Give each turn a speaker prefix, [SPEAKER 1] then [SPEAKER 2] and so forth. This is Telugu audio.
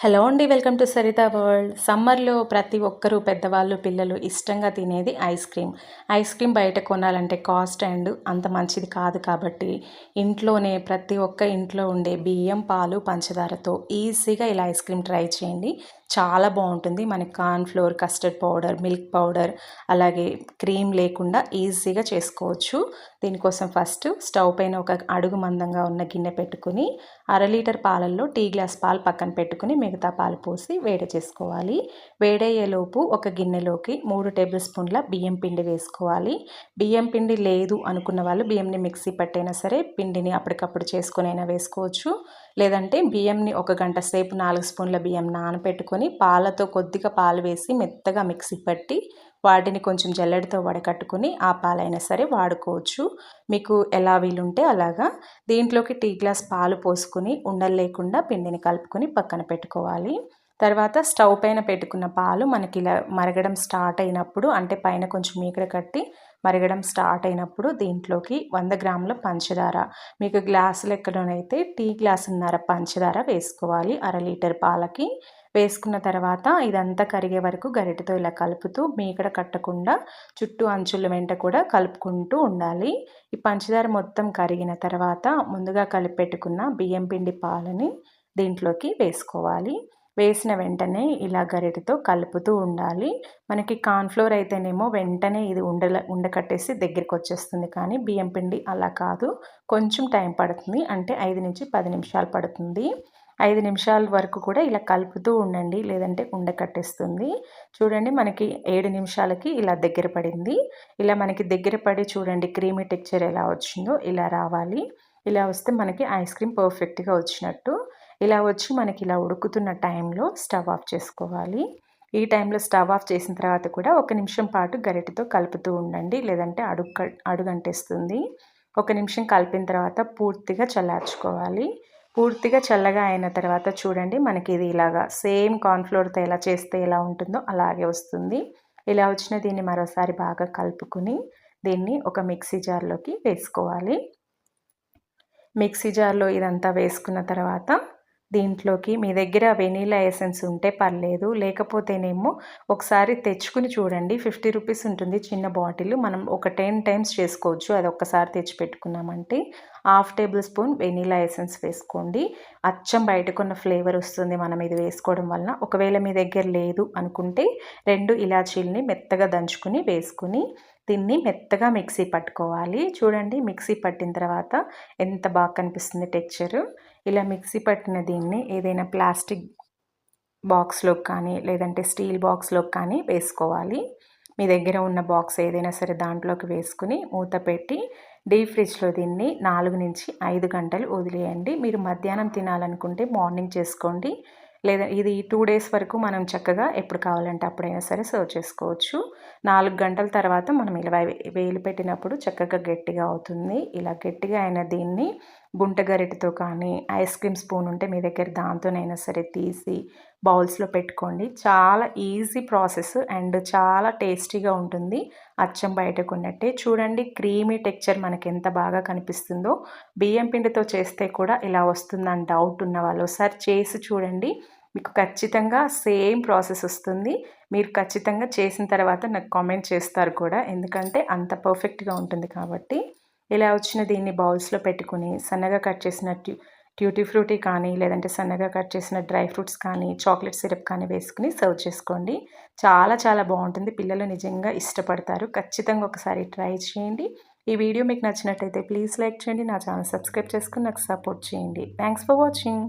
[SPEAKER 1] హలో అండి వెల్కమ్ టు సరిత వరల్డ్. సమ్మర్లో ప్రతి ఒక్కరూ పెద్దవాళ్ళు పిల్లలు ఇష్టంగా తినేది ఐస్ క్రీమ్. ఐస్ క్రీమ్ బయట కొనాలంటే కాస్ట్ అండ్ అంత మంచిది కాదు కాబట్టి ఇంట్లోనే ప్రతి ఒక్క ఇంట్లో ఉండే బియ్యం పాలు పంచదారతో ఈజీగా ఇలా ఐస్ క్రీమ్ ట్రై చేయండి. చాలా బాగుంటుంది. మనకి cornflour custard powder milk powder అలాగే క్రీమ్ లేకుండా ఈజీగా చేసుకోవచ్చు. దీనికోసం ఫస్ట్ స్టవ్ పైన ఒక అడుగు మందంగా ఉన్న గిన్నె పెట్టుకుని అర లీటర్ పాలల్లో టీ గ్లాస్ పాలు పక్కన పెట్టుకుని మిగతా పాలు పోసి వేడి చేసుకోవాలి. వేడయ్యేలోపు ఒక గిన్నెలోకి మూడు టేబుల్ స్పూన్ల బియ్యం పిండి వేసుకోవాలి. బియ్యం పిండి లేదు అనుకున్న వాళ్ళు బియ్యంని మిక్సీ పట్టైనా సరే పిండిని అప్పటికప్పుడు చేసుకుని అయినా వేసుకోవచ్చు. లేదంటే బియ్యంని ఒక గంట సేపు నాలుగు స్పూన్ల బియ్యం నానబెట్టుకొని పాలతో కొద్దిగా పాలు వేసి మెత్తగా మిక్సీ పట్టి వాటిని కొంచెం జల్లెడతో వడకట్టుకుని ఆ పాలైనా సరే వాడుకోవచ్చు. మీకు ఎలా వీలుంటే అలాగా దీంట్లోకి టీ గ్లాస్ పాలు పోసుకుని ఉండలు లేకుండా పిండిని కలుపుకొని పక్కన పెట్టుకోవాలి. తర్వాత స్టవ్ పైన పెట్టుకున్న పాలు మనకి ఇలా మరగడం స్టార్ట్ అయినప్పుడు అంటే పైన కొంచెం మీకడ కట్టి మరగడం స్టార్ట్ అయినప్పుడు దీంట్లోకి వంద గ్రాముల పంచదార. మీకు గ్లాసు లెక్కలోనైతే టీ గ్లాసున్నర పంచదార వేసుకోవాలి అర లీటర్ పాలకి. వేసుకున్న తర్వాత ఇదంతా కరిగే వరకు గరిటెతో ఇలా కలుపుతూ మీకడ కట్టకుండా చుట్టూ అంచుల వెంట కూడా కలుపుకుంటూ ఉండాలి. ఈ పంచదార మొత్తం కరిగిన తర్వాత ముందుగా కలిపి పెట్టుకున్న బియ్యం పిండి పాలని దీంట్లోకి వేసుకోవాలి. వేసిన వెంటనే ఇలా గరిటతో కలుపుతూ ఉండాలి. మనకి కార్న్ఫ్లోర్ అయితేనేమో వెంటనే ఇది ఉండల ఉండకట్టేసి దగ్గరికి వచ్చేస్తుంది. కానీ బియ్యం పిండి అలా కాదు. కొంచెం టైం పడుతుంది. అంటే ఐదు నుంచి పది నిమిషాలు పడుతుంది. ఐదు నిమిషాల వరకు కూడా ఇలా కలుపుతూ ఉండండి. లేదంటే ఉండ కట్టేస్తుంది. చూడండి మనకి ఏడు నిమిషాలకి ఇలా దగ్గర పడింది. ఇలా మనకి దగ్గర పడి చూడండి క్రీమీ టెక్చర్ ఎలా వచ్చిందో ఇలా రావాలి. ఇలా వస్తే మనకి ఐస్ క్రీమ్ పర్ఫెక్ట్గా వచ్చినట్టు. ఇలా వచ్చి మనకి ఇలా ఉడుకుతున్న టైంలో స్టవ్ ఆఫ్ చేసుకోవాలి. ఈ టైంలో స్టవ్ ఆఫ్ చేసిన తర్వాత కూడా ఒక నిమిషం పాటు గరిటెతో కలుపుతూ ఉండండి. లేదంటే అడుగు అడుగంటేస్తుంది. ఒక నిమిషం కలిపిన తర్వాత పూర్తిగా చల్లార్చుకోవాలి. పూర్తిగా చల్లగా అయిన తర్వాత చూడండి మనకి ఇది ఇలాగా సేమ్ కార్న్ఫ్లోర్తో ఎలా చేస్తే ఎలా ఉంటుందో అలాగే వస్తుంది. ఇలా వచ్చిన దీన్ని మరోసారి బాగా కలుపుకుని దీన్ని ఒక మిక్సీ జార్లోకి వేసుకోవాలి. మిక్సీ జార్లో ఇదంతా వేసుకున్న తర్వాత దీంట్లోకి మీ దగ్గర వెనీలా ఎసెన్స్ ఉంటే పర్లేదు. లేకపోతేనేమో ఒకసారి తెచ్చుకుని చూడండి. ఫిఫ్టీ రూపీస్ ఉంటుంది చిన్న బాటిల్. మనం ఒక టెన్ టైమ్స్ చేసుకోవచ్చు. అది ఒక్కసారి తెచ్చి పెట్టుకున్నామంటే half tablespoon vanilla essence వేసుకోండి. అచ్చం బయటకున్న ఫ్లేవర్ వస్తుంది మనం ఇది వేసుకోవడం వలన. ఒకవేళ మీ దగ్గర లేదు అనుకుంటే రెండు ఇలాచీల్ని మెత్తగా దంచుకుని వేసుకుని దీన్ని మెత్తగా మిక్సీ పట్టుకోవాలి. చూడండి మిక్సీ పట్టిన తర్వాత ఎంత బాగా కనిపిస్తుంది టెక్చరు ఇలా మిక్సీ పట్టిన దీన్ని ఏదైనా ప్లాస్టిక్ బాక్స్లోకి కానీ లేదంటే స్టీల్ బాక్స్లోకి కానీ వేసుకోవాలి. మీ దగ్గర ఉన్న బాక్స్ ఏదైనా సరే దాంట్లోకి వేసుకుని మూత పెట్టి డీప్ ఫ్రిడ్జ్లో దీన్ని నాలుగు నుంచి ఐదు గంటలు వదిలేయండి. మీరు మధ్యాహ్నం తినాలనుకుంటే మార్నింగ్ చేసుకోండి. లేదా ఇది టూ డేస్ వరకు మనం చక్కగా ఎప్పుడు కావాలంటే అప్పుడైనా సరే సర్వ్ చేసుకోవచ్చు. నాలుగు గంటల తర్వాత మనం ఇలా వేలు పెట్టినప్పుడు చక్కగా గట్టిగా అవుతుంది. ఇలా గట్టిగా అయిన దీన్ని గుంట గరిటెతో కానీ ఐస్ క్రీమ్ స్పూన్ ఉంటే మీ దగ్గర దాంతోనైనా సరే తీసి బౌల్స్లో పెట్టుకోండి. చాలా ఈజీ ప్రాసెస్ అండ్ చాలా టేస్టీగా ఉంటుంది. అచ్చం బయటకు ఉన్నట్టే. చూడండి క్రీమీ టెక్చర్ మనకి ఎంత బాగా కనిపిస్తుందో. బియ్యం పిండితో చేస్తే కూడా ఇలా వస్తుందని డౌట్ ఉన్న వాళ్ళు ఒకసారి చేసి చూడండి. మీకు ఖచ్చితంగా సేమ్ ప్రాసెస్ వస్తుంది. మీరు ఖచ్చితంగా చేసిన తర్వాత నాకు కామెంట్ చేస్తారు కూడా. ఎందుకంటే అంత పర్ఫెక్ట్గా ఉంటుంది కాబట్టి. ఇలా వచ్చిన దీన్ని బౌల్స్లో పెట్టుకుని సన్నగా కట్ చేసిన ట్యూటీ ఫ్రూటీ కానీ లేదంటే సన్నగా కట్ చేసిన డ్రై ఫ్రూట్స్ కానీ చాక్లెట్ సిరప్ కానీ వేసుకుని సర్వ్ చేసుకోండి. చాలా చాలా బాగుంటుంది. పిల్లలు నిజంగా ఇష్టపడతారు. ఖచ్చితంగా ఒకసారి ట్రై చేయండి. ఈ వీడియో మీకు నచ్చినట్టయితే ప్లీజ్ లైక్ చేయండి. నా ఛానల్ సబ్స్క్రైబ్ చేసుకుని నాకు సపోర్ట్ చేయండి. Thanks for watching